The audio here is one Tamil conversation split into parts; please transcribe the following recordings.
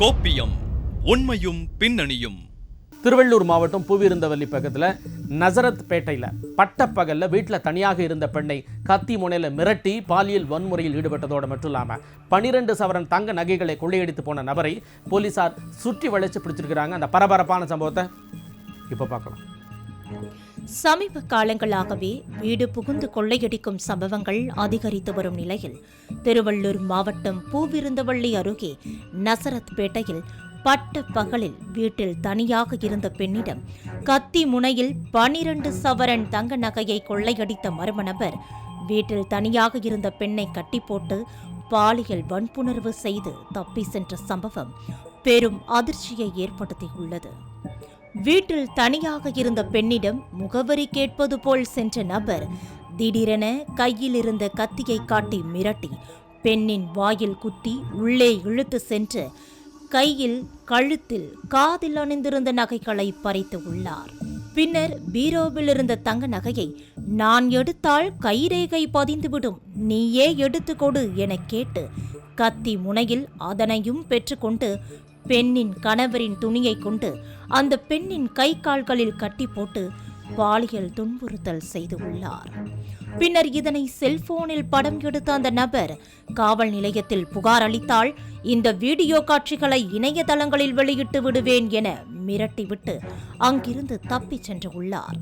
கோப்பியம் உண்மையும் பின்னணியும். திருவள்ளூர் மாவட்டம் பூவிருந்தவல்லி பக்கத்தில் நசரத் பேட்டையில் பட்டப்பகலில் வீட்டில் தனியாக இருந்த பெண்ணை கத்தி முனையில் மிரட்டி பாலியல் வன்முறையில் ஈடுபட்டதோடு மட்டும் இல்லாமல் பனிரெண்டு சவரன் தங்க நகைகளை கொள்ளையடித்து போன நபரை போலீசார் சுற்றி வளைச்சு பிடிச்சிருக்கிறாங்க. அந்த பரபரப்பான சம்பவத்தை இப்போ பார்க்கலாம். சமீப காலங்களாகவே வீடு புகுந்து கொள்ளையடிக்கும் சம்பவங்கள் அதிகரித்து வரும் நிலையில் திருவள்ளூர் மாவட்டம் பூவிருந்தவள்ளி அருகே நசரத் பேட்டையில் பட்ட பகலில் வீட்டில் தனியாக இருந்த பெண்ணிடம் கத்தி முனையில் பனிரண்டு சவரன் தங்க நகையை கொள்ளையடித்த மர்ம நபர் வீட்டில் தனியாக இருந்த பெண்ணை கட்டி போட்டு பாலியல் வன்புணர்வு செய்து தப்பி சென்ற சம்பவம் பெரும் அதிர்ச்சியை ஏற்படுத்தியுள்ளது. வீட்டில் தனியாக இருந்த பெண்ணிடம் முகவரி கேட்பது போல் சென்ற நபர் திடீரென கையில் இருந்த கத்தியை காட்டி மிரட்டி பெண்ணின் வாயில் குத்தி உள்ளே இழுத்து சென்று கையில் கழுத்தில் காதில் அணிந்திருந்த நகைகளை பறித்து உள்ளார். பின்னர் பீரோவில் இருந்த தங்க நகையை நான் எடுத்தால் கைரேகை பதிந்துவிடும் நீயே எடுத்து கொடு எனக் கேட்டு கத்தி முனையில் அதனையும் பெற்றுக்கொண்டு பெண்ணின் கணவரின் துணியை கொண்டு அந்த பெண்ணின் கை கால்களில் கட்டி போட்டு பாலியல் துன்புறுத்தல் செய்து உள்ளார். பின்னர் இதனை செல்போனில் படம் எடுத்த அந்த நபர் காவல் நிலையத்தில் புகார் அளித்தால் இந்த வீடியோ காட்சிகளை இணையதளங்களில் வெளியிட்டு விடுவேன் என மிரட்டிவிட்டு அங்கிருந்து தப்பிச் சென்று உள்ளார்.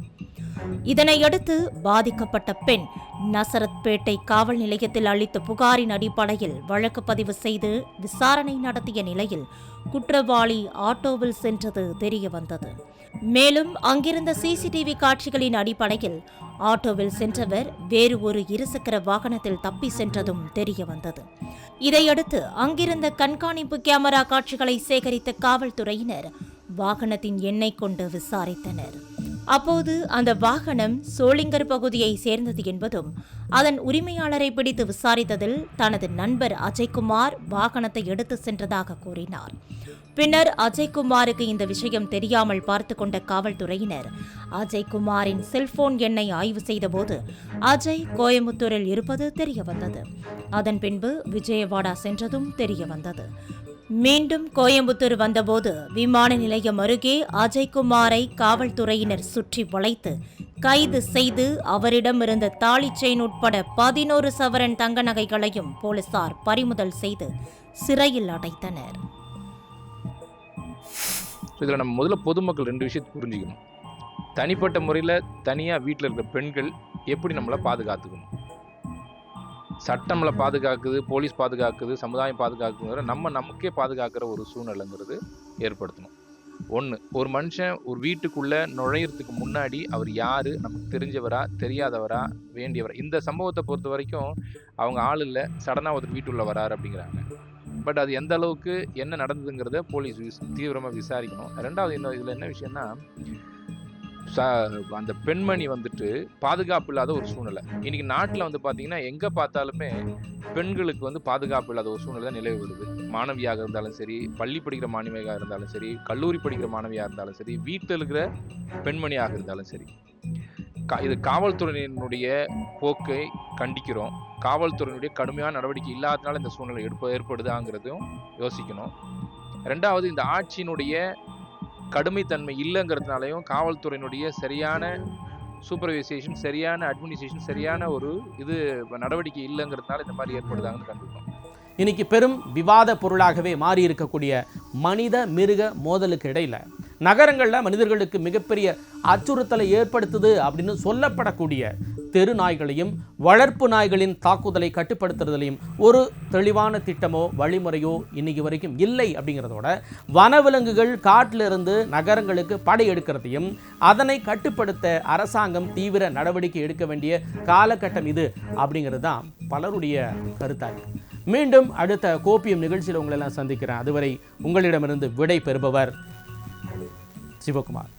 இதனையடுத்து பாதிக்கப்பட்ட பெண் நசரத்பேட்டை காவல் நிலையத்தில் அளித்த புகாரின் அடிப்படையில் வழக்கு பதிவு செய்து விசாரணை நடத்திய நிலையில் குற்றவாளி ஆட்டோவில் சென்றது தெரியவந்தது. மேலும் அங்கிருந்த சிசிடிவி காட்சிகளின் அடிப்படையில் ஆட்டோவில் சென்றவர் வேறு ஒரு இருசக்கர வாகனத்தில் தப்பி சென்றதும் தெரியவந்தது. இதையடுத்து அங்கிருந்த கண்காணிப்பு கேமரா காட்சிகளை சேகரித்த காவல்துறையினர் வாகனத்தின் எண்ணெய் கொண்டு விசாரித்தனர். அப்போது அந்த வாகனம் சோளிங்கர் பகுதியை சேர்ந்தது என்பதும் அதன் உரிமையாளரை பிடித்து விசாரித்ததில் தனது நண்பர் அஜய்குமார் வாகனத்தை எடுத்து சென்றதாக கூறினார். பின்னர் அஜய்குமாருக்கு இந்த விஷயம் தெரியாமல் பார்த்து கொண்ட காவல்துறையினர் அஜய்குமாரின் செல்போன் எண்ணை ஆய்வு செய்தபோது அஜய் கோயம்புத்தூரில் இருப்பது தெரியவந்தது. அதன் பின்பு விஜயவாடா சென்றதும் தெரியவந்தது. மீண்டும் கோயம்புத்தூர் வந்தபோது விமான நிலையம் அருகே அஜய்குமாரை காவல்துறையினர் சுற்றி வளைத்து கைது செய்து அவரிடம் இருந்த தாலி செயின் உட்பட பதினோரு சவரன் தங்க நகைகளையும் போலீசார் பறிமுதல் செய்து சிறையில் அடைத்தனர். இதில் நம்ம முதல்ல பொதுமக்கள் ரெண்டு விஷயத்தை புரிஞ்சுக்கணும். தனிப்பட்ட முறையில் தனியாக வீட்டில் இருக்கிற பெண்கள் எப்படி நம்மளை பாதுகாத்துக்கணும்? சட்டம் பாதுகாக்குது போலீஸ் பாதுகாக்குது சமுதாயம் பாதுகாக்குங்கிற நம்ம நமக்கே பாதுகாக்கிற ஒரு சூழ்நிலைங்கிறது ஏற்படுத்தணும். ஒன்று ஒரு மனுஷன் ஒரு வீட்டுக்குள்ளே நுழையிறதுக்கு முன்னாடி அவர் யார் நமக்கு தெரிஞ்சவரா தெரியாதவரா வேண்டியவரா? இந்த சம்பவத்தை பொறுத்த வரைக்கும் அவங்க ஆள் இல்லை சடனாக ஒருத்தர் வீட்டுள்ள வராரு அப்படிங்கிறாங்க. பட் அது எந்த அளவுக்கு என்ன நடந்ததுங்கிறத போலீஸ் தீவிரமாக விசாரிக்கணும். ரெண்டாவது என்ன இதில் என்ன விஷயம்னா அந்த பெண்மணி வந்துட்டு பாதுகாப்பு இல்லாத ஒரு சூழ்நிலை. இன்னைக்கு நாட்டில் வந்து பார்த்தீங்கன்னா எங்கே பார்த்தாலுமே பெண்களுக்கு வந்து பாதுகாப்பு இல்லாத ஒரு சூழ்நிலை தான் நிலவி வருது. மாணவியாக இருந்தாலும் சரி பள்ளி படிக்கிற மாணவியாக இருந்தாலும் சரி கல்லூரி படிக்கிற மாணவியாக இருந்தாலும் சரி வீட்டில் இருக்கிற பெண்மணியாக இருந்தாலும் சரி. இது காவல்துறையினுடைய போக்கை கண்டிக்கிறோம். காவல்துறையினுடைய கடுமையான நடவடிக்கை இல்லாதனால இந்த சூழ்நிலை எடுப்ப ஏற்படுதாங்கிறதையும் யோசிக்கணும். ரெண்டாவது இந்த ஆட்சியினுடைய கடுமைத்தன்மை இல்லைங்கிறதுனாலையும் காவல்துறையினுடைய சரியான சூப்பர்வைசேஷன் சரியான அட்மினிஸ்ட்ரேஷன் சரியான ஒரு இது நடவடிக்கை இல்லைங்கிறதுனால இந்த மாதிரி ஏற்படுதாங்கன்னு கண்டுபிடிக்கணும் இன்னைக்கு பெரும் விவாத பொருளாகவே மாறி இருக்கக்கூடிய மனித மிருக மோதலுக்கு இடையில நகரங்களில் மனிதர்களுக்கு மிகப்பெரிய அச்சுறுத்தலை ஏற்படுத்துது அப்படின்னு சொல்லப்படக்கூடிய தெரு நாய்களையும் வளர்ப்பு நாய்களின் தாக்குதலை கட்டுப்படுத்துறதுலையும் ஒரு தெளிவான திட்டமோ வழிமுறையோ இன்னைக்கு வரைக்கும் இல்லை அப்படிங்கிறதோட வனவிலங்குகள் காட்டிலிருந்து நகரங்களுக்கு படையெடுக்கிறதையும் அதனை கட்டுப்படுத்த அரசாங்கம் தீவிர நடவடிக்கை எடுக்க வேண்டிய காலகட்டம் இது அப்படிங்கிறது தான் பலருடைய கருத்தாக இருக்கு மீண்டும் அடுத்த கோப்பியம் நிகழ்ச்சியில் உங்களெல்லாம் சந்திக்கிறேன். அதுவரை உங்களிடமிருந்து விடை பெறுபவர் શિવકુમાર.